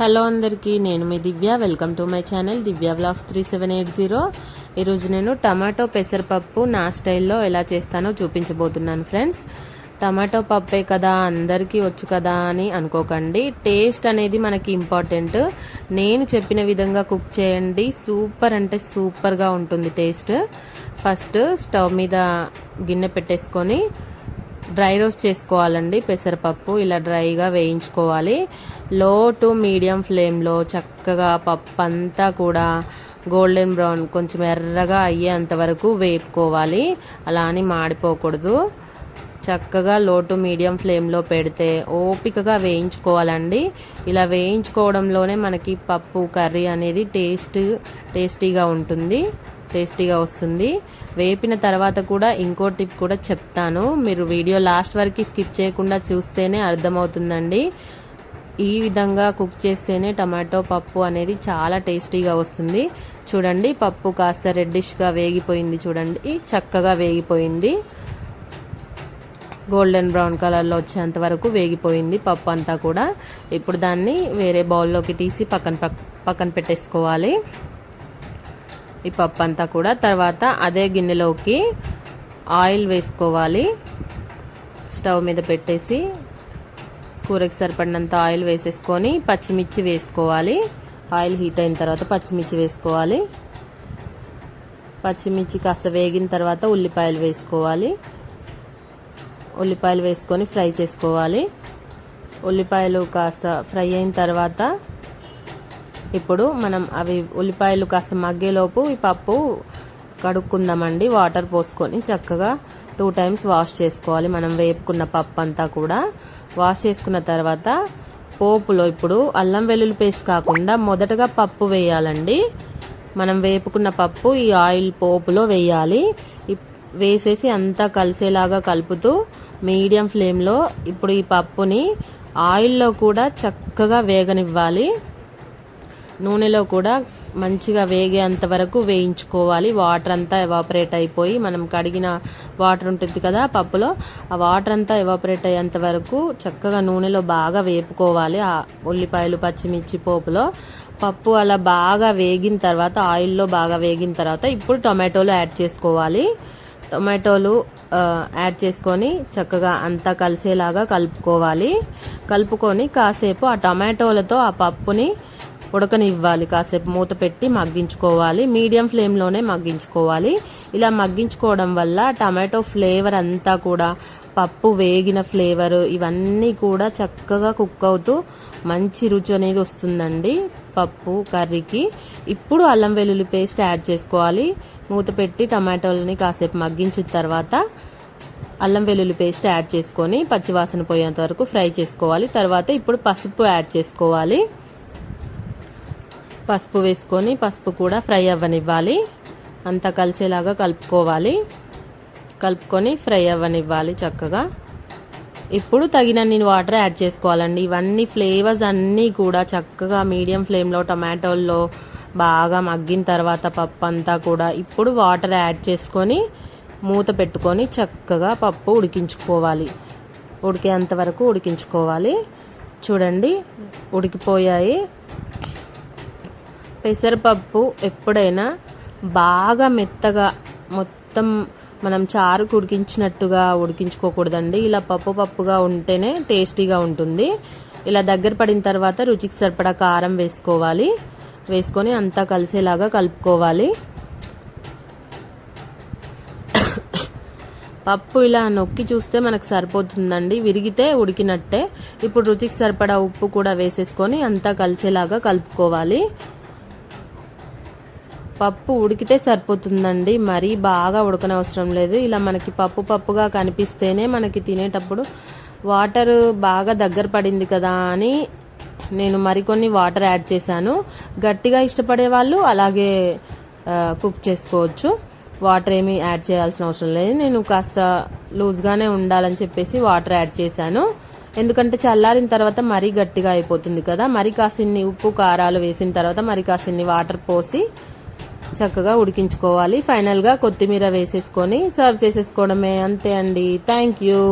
Hello అందరికీ నేను మీ Divya. Welcome to my channel Divya blogs three seven eight zero. ఈరోజు నేను టమాటో పెసరపప్పు నా స్టైల్లో ఎలా చేస్తానో చూపించబోతున్నాను ఫ్రెండ్స్. టమాటో పప్పే కదా అందరికీ వచ్చు కదా అని అనుకోకండి. టేస్ట్ అనేది మనకి ఇంపార్టెంట్. నేను చెప్పిన విధంగా కుక్ చేయండి. సూపర్ అంటే సూపర్గా ఉంటుంది టేస్ట్. ఫస్ట్ స్టవ్ మీద గిన్నె పెట్టేసుకొని డ్రై రోస్ట్ చేసుకోవాలండి పెసరపప్పు ఇలా డ్రైగా వేయించుకోవాలి. లో టు మీడియం ఫ్లేమ్లో చక్కగా పప్పు అంతా కూడా గోల్డెన్ బ్రౌన్ కొంచెం ఎర్రగా అయ్యేంత వరకు వేపుకోవాలి. అలా అని మాడిపోకూడదు. చక్కగా లో టు మీడియం ఫ్లేమ్లో పెడితే ఓపికగా వేయించుకోవాలండి. ఇలా వేయించుకోవడంలోనే మనకి పప్పు కర్రీ అనేది టేస్ట్ టేస్టీగా ఉంటుంది. టేస్టీగా వస్తుంది. వేపిన తర్వాత కూడా ఇంకో టిప్ కూడా చెప్తాను. మీరు వీడియో లాస్ట్ వరకు స్కిప్ చేయకుండా చూస్తేనే అర్థమవుతుందండి. ఈ విధంగా కుక్ చేస్తేనే టమాటో పప్పు అనేది చాలా టేస్టీగా వస్తుంది. చూడండి పప్పు కాస్త రెడ్డిష్గా వేగిపోయింది చూడండి. చక్కగా వేగిపోయింది. గోల్డెన్ బ్రౌన్ కలర్లో వచ్చేంత వరకు వేగిపోయింది పప్పు అంతా కూడా. ఇప్పుడు దాన్ని వేరే బౌల్లోకి తీసి పక్కన పక్కన పెట్టేసుకోవాలి. ఈ పప్పు అంతా కూడా. తర్వాత అదే గిన్నెలోకి ఆయిల్ వేసుకోవాలి. స్టవ్ మీద పెట్టేసి కూరకి సరిపడినంత ఆయిల్ వేసేసుకొని పచ్చిమిర్చి వేసుకోవాలి. ఆయిల్ హీట్ అయిన తర్వాత పచ్చిమిర్చి వేసుకోవాలి. పచ్చిమిర్చి కాస్త వేగిన తర్వాత ఉల్లిపాయలు వేసుకోవాలి. ఉల్లిపాయలు వేసుకొని ఫ్రై చేసుకోవాలి. ఉల్లిపాయలు కాస్త ఫ్రై అయిన తర్వాత ఇప్పుడు మనం అవి ఉల్లిపాయలు కాస్త మగ్గేలోపు ఈ పప్పు కడుక్కుందామండి వాటర్ పోసుకొని చక్కగా టూ టైమ్స్ వాష్ చేసుకోవాలి. మనం వేపుకున్న పప్పు అంతా కూడా వాష్ చేసుకున్న తర్వాత పోపులో ఇప్పుడు అల్లం వెల్లుల్లి పేస్ట్ కాకుండా మొదటగా పప్పు వేయాలండి. మనం వేపుకున్న పప్పు ఈ ఆయిల్ పోపులో వేయాలి. వేసేసి అంతా కలిసేలాగా కలుపుతూ మీడియం ఫ్లేమ్లో ఇప్పుడు ఈ పప్పుని ఆయిల్లో కూడా చక్కగా వేగనివ్వాలి. నూనెలో కూడా మంచిగా వేగేంత వరకు వేయించుకోవాలి. వాటర్ అంతా ఎవాపరేట్ అయిపోయి మనం కడిగిన వాటర్ ఉంటుంది కదా పప్పులో ఆ వాటర్ అంతా ఎవాపరేట్ అయ్యేంత వరకు చక్కగా నూనెలో బాగా వేపుకోవాలి. ఆ ఉల్లిపాయలు పచ్చిమిర్చి పోపులో పప్పు అలా బాగా వేగిన తర్వాత ఆయిల్లో బాగా వేగిన తర్వాత ఇప్పుడు టొమాటోలు యాడ్ చేసుకోవాలి. టొమాటోలు యాడ్ చేసుకొని చక్కగా అంతా కలిసేలాగా కలుపుకోవాలి. కలుపుకొని కాసేపు ఆ టొమాటోలతో ఆ పప్పుని ఉడకనివ్వాలి. కాసేపు మూత పెట్టి మగ్గించుకోవాలి. మీడియం ఫ్లేమ్లోనే మగ్గించుకోవాలి. ఇలా మగ్గించుకోవడం వల్ల టమాటో ఫ్లేవర్ అంతా కూడా పప్పు వేగిన ఫ్లేవర్ ఇవన్నీ కూడా చక్కగా కుక్ అవుతూ మంచి రుచి అనేది వస్తుందండి పప్పు కర్రీకి. ఇప్పుడు అల్లం వెల్లుల్లి పేస్ట్ యాడ్ చేసుకోవాలి. మూత పెట్టి టమాటోలని కాసేపు మగ్గించిన తర్వాత అల్లం వెల్లుల్లి పేస్ట్ యాడ్ చేసుకొని పచ్చివాసన పోయేంత వరకు ఫ్రై చేసుకోవాలి. తర్వాత ఇప్పుడు పసుపు యాడ్ చేసుకోవాలి. పసుపు వేసుకొని పసుపు కూడా ఫ్రై అవ్వనివ్వాలి. అంతా కలిసేలాగా కలుపుకోవాలి. కలుపుకొని ఫ్రై అవ్వనివ్వాలి చక్కగా. ఇప్పుడు తగినన్ని వాటర్ యాడ్ చేసుకోవాలండి. ఇవన్నీ ఫ్లేవర్స్ అన్నీ కూడా చక్కగా మీడియం ఫ్లేమ్లో టమాటోల్లో బాగా మగ్గిన తర్వాత పప్పు అంతా కూడా ఇప్పుడు వాటర్ యాడ్ చేసుకొని మూత పెట్టుకొని చక్కగా పప్పు ఉడికించుకోవాలి. ఉడికేంత వరకు ఉడికించుకోవాలి. చూడండి ఉడికిపోయాయి. పెసరపప్పు ఎప్పుడైనా బాగా మెత్తగా మొత్తం మనం చారు ఉడికించినట్టుగా ఉడికించుకోకూడదండి. ఇలా పప్పు పప్పుగా ఉంటేనే టేస్టీగా ఉంటుంది. ఇలా దగ్గర పడిన తర్వాత రుచికి సరిపడా కారం వేసుకోవాలి. వేసుకొని అంతా కలిసేలాగా కలుపుకోవాలి. పప్పు ఇలా నొక్కి చూస్తే మనకు సరిపోతుందండి. విరిగితే ఉడికినట్టే. ఇప్పుడు రుచికి సరిపడా ఉప్పు కూడా వేసేసుకొని అంతా కలిసేలాగా కలుపుకోవాలి. పప్పు ఉడికితే సరిపోతుందండి. మరీ బాగా ఉడకనవసరం లేదు. ఇలా మనకి పప్పు పప్పుగా కనిపిస్తేనే మనకి తినేటప్పుడు వాటర్ బాగా దగ్గర పడింది కదా అని నేను మరికొన్ని వాటర్ యాడ్ చేశాను. గట్టిగా ఇష్టపడే వాళ్ళు అలాగే కుక్ చేసుకోవచ్చు. వాటర్ ఏమీ యాడ్ చేయాల్సిన అవసరం లేదు. నేను కాస్త లూజ్గానే ఉండాలని చెప్పేసి వాటర్ యాడ్ చేశాను. ఎందుకంటే చల్లారిన తర్వాత మరీ గట్టిగా అయిపోతుంది కదా. మరి కాసిన్ని ఉప్పు కారాలు వేసిన తర్వాత మరి కాసిన్ని వాటర్ పోసి చక్కగా ఉడికించుకోవాలి. ఫైనల్గా కొత్తిమీర వేసేసుకొని సర్వ్ చేసేసుకోవడమే. అంతే అండి. Thank you